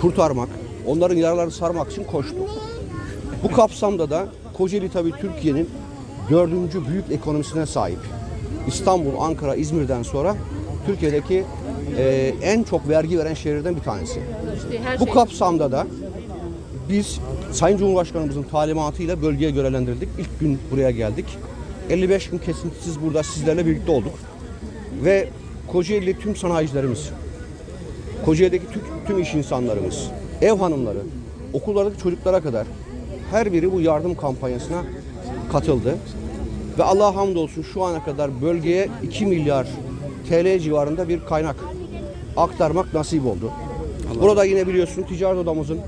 kurtarmak, onların yaralarını sarmak için koştu. Bu kapsamda da Kocaeli tabii Türkiye'nin dördüncü büyük ekonomisine sahip. İstanbul, Ankara, İzmir'den sonra Türkiye'deki e, en çok vergi veren şehirden bir tanesi. İşte Bu şey. kapsamda da biz Sayın Cumhurbaşkanımızın talimatıyla bölgeye görevlendirildik. İlk gün buraya geldik. 55 gün kesintisiz burada sizlerle birlikte olduk. Ve Kocaeli tüm sanayicilerimiz, Kocaeli'deki tüm, tüm iş insanlarımız, ev hanımları, okullardaki çocuklara kadar her biri bu yardım kampanyasına katıldı. Ve Allah'a hamdolsun şu ana kadar bölgeye 2 milyar TL civarında bir kaynak aktarmak nasip oldu. Burada yine biliyorsun ticaret odamızın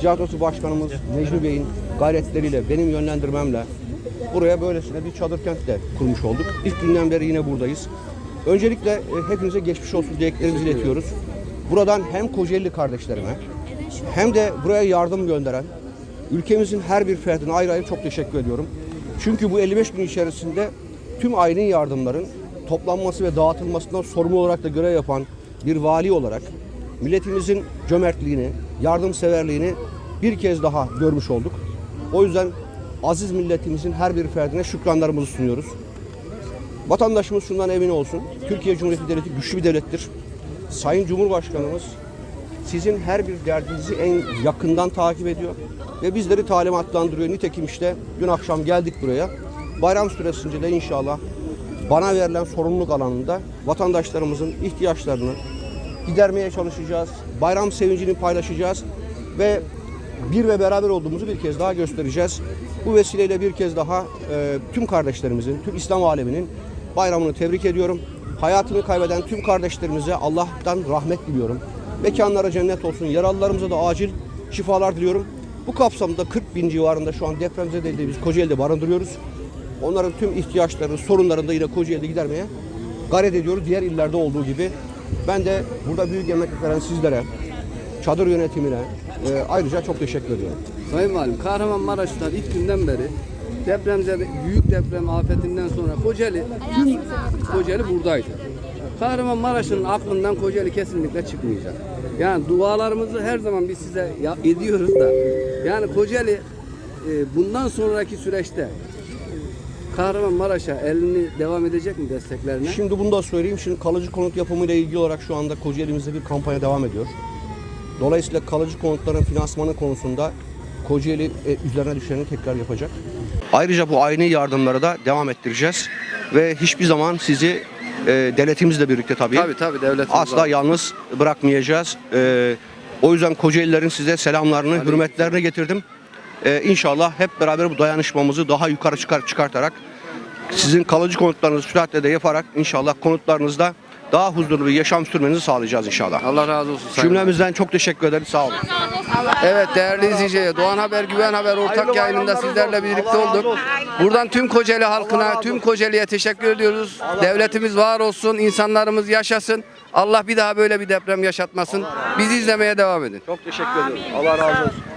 Ticaret Odası Başkanımız Necmi Bey'in gayretleriyle, benim yönlendirmemle buraya böylesine bir çadır kent de kurmuş olduk. İlk günden beri yine buradayız. Öncelikle e, hepinize geçmiş olsun dileklerimizi iletiyoruz. Buradan hem Kocaeli kardeşlerime hem de buraya yardım gönderen ülkemizin her bir ferdine ayrı ayrı çok teşekkür ediyorum. Çünkü bu 55 gün içerisinde tüm ailenin yardımların toplanması ve dağıtılmasından sorumlu olarak da görev yapan bir vali olarak milletimizin cömertliğini, yardımseverliğini bir kez daha görmüş olduk. O yüzden aziz milletimizin her bir ferdine şükranlarımızı sunuyoruz. Vatandaşımız şundan emin olsun. Türkiye Cumhuriyeti Devleti güçlü bir devlettir. Sayın Cumhurbaşkanımız sizin her bir derdinizi en yakından takip ediyor ve bizleri talimatlandırıyor. Nitekim işte dün akşam geldik buraya. Bayram süresince de inşallah bana verilen sorumluluk alanında vatandaşlarımızın ihtiyaçlarını gidermeye çalışacağız. Bayram sevincini paylaşacağız ve bir ve beraber olduğumuzu bir kez daha göstereceğiz. Bu vesileyle bir kez daha e, tüm kardeşlerimizin, tüm İslam aleminin bayramını tebrik ediyorum. Hayatını kaybeden tüm kardeşlerimize Allah'tan rahmet diliyorum. Mekanlara cennet olsun. Yaralılarımıza da acil şifalar diliyorum. Bu kapsamda 40 bin civarında şu an depremzede biz Kocaeli'de barındırıyoruz. Onların tüm ihtiyaçlarını, sorunlarını da yine Kocaeli'de gidermeye gayret ediyoruz. Diğer illerde olduğu gibi. Ben de burada büyük emek veren sizlere, çadır yönetimine e, ayrıca çok teşekkür ediyorum. Sayın Valim, Kahramanmaraş'tan ilk günden beri depremzede büyük deprem afetinden sonra Kocaeli, tüm Kocaeli buradaydı. Kahramanmaraş'ın aklından Kocaeli kesinlikle çıkmayacak. Yani dualarımızı her zaman biz size ediyoruz da yani Kocaeli e, bundan sonraki süreçte Kahramanmaraş'a elini devam edecek mi desteklerine? Şimdi bunu da söyleyeyim. Şimdi kalıcı konut yapımı ile ilgili olarak şu anda Kocaeli'mizde bir kampanya devam ediyor. Dolayısıyla kalıcı konutların finansmanı konusunda Kocaeli e, üzerine düşeni tekrar yapacak. Ayrıca bu aynı yardımları da devam ettireceğiz. Ve hiçbir zaman sizi e, devletimizle birlikte tabii, Tabii tabii devletimiz asla var. yalnız bırakmayacağız. E, o yüzden Kocaelilerin size selamlarını, Aleyküm. hürmetlerini getirdim. E, inşallah hep beraber bu dayanışmamızı daha yukarı çıkar, çıkartarak sizin kalıcı konutlarınızı süratle de yaparak inşallah konutlarınızda daha huzurlu bir yaşam sürmenizi sağlayacağız inşallah. Allah razı olsun. Sayın. Cümlemizden çok teşekkür ederiz. Sağ olun. Evet değerli izleyiciler Doğan Haber Güven Haber ortak yayınında sizlerle birlikte olduk. Buradan tüm Kocaeli halkına, tüm Kocaeli'ye teşekkür ediyoruz. Devletimiz var olsun, insanlarımız yaşasın. Allah bir daha böyle bir deprem yaşatmasın. Bizi izlemeye devam edin. Çok teşekkür ederim. Allah razı olsun.